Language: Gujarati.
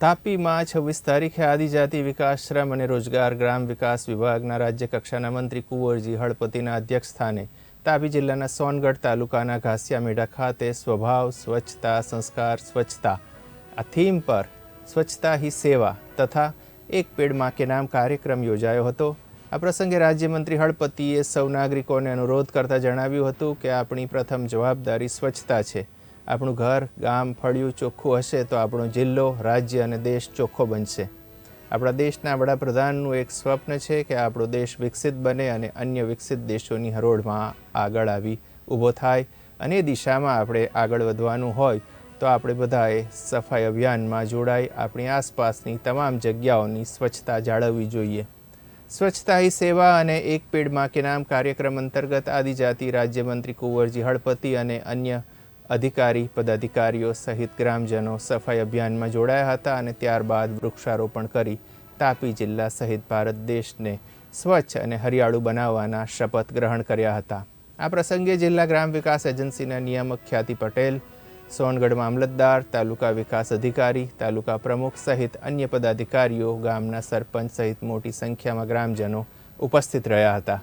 તાપીમાં છવ્વીસ તારીખે આદિજાતિ વિકાસ શ્રમ અને રોજગાર ગ્રામ વિકાસ વિભાગના રાજ્ય કક્ષાના મંત્રી કુંવરજી હળપતિના અધ્યક્ષ સ્થાને તાપી જિલ્લાના સોનગઢ તાલુકાના ઘાસિયા મેઢા ખાતે સ્વભાવ, સ્વચ્છતા, સંસ્કાર, સ્વચ્છતા આ થીમ પર સ્વચ્છતા હી સેવા તથા એક પેડમાં કે નામ કાર્યક્રમ યોજાયો હતો. આ પ્રસંગે રાજ્યમંત્રી હળપતિએ સૌ નાગરિકોને અનુરોધ કરતા જણાવ્યું હતું કે આપણી પ્રથમ જવાબદારી સ્વચ્છતા છે. આપણું ઘર, ગામ, ફળિયું ચોખ્ખું હશે તો આપણો જિલ્લો, રાજ્ય અને દેશ ચોખ્ખો બનશે. આપણા દેશના વડાપ્રધાનનું એક સ્વપ્ન છે કે આપણો દેશ વિકસિત બને અને અન્ય વિકસિત દેશોની હરોળમાં આગળ આવી ઊભો થાય અને એ દિશામાં આપણે આગળ વધવાનું હોય તો આપણે બધાએ સફાઈ અભિયાનમાં જોડાઈ આપણી આસપાસની તમામ જગ્યાઓની સ્વચ્છતા જાળવવી જોઈએ. સ્વચ્છતા હી સેવા અને એક પેડમાં કે નામ કાર્યક્રમ અંતર્ગત આદિજાતિ રાજ્યમંત્રી કુંવરજી હળપતિ અને અન્ય અધિકારી, પદાધિકારીઓ સહિત ગ્રામજનો સફાઈ અભિયાનમાં જોડાયા હતા અને ત્યારબાદ વૃક્ષારોપણ કરી તાપી જિલ્લા સહિત ભારત દેશને સ્વચ્છ અને હરિયાળું બનાવવાના શપથ ગ્રહણ કર્યા હતા. આ પ્રસંગે જિલ્લા ગ્રામ વિકાસ એજન્સીના નિયામક ખ્યાતિ પટેલ સોનગઢ મામલતદાર તાલુકા વિકાસ અધિકારી, તાલુકા પ્રમુખ સહિત અન્ય પદાધિકારીઓ, ગામના સરપંચ સહિત મોટી સંખ્યામાં ગ્રામજનો ઉપસ્થિત રહ્યા હતા.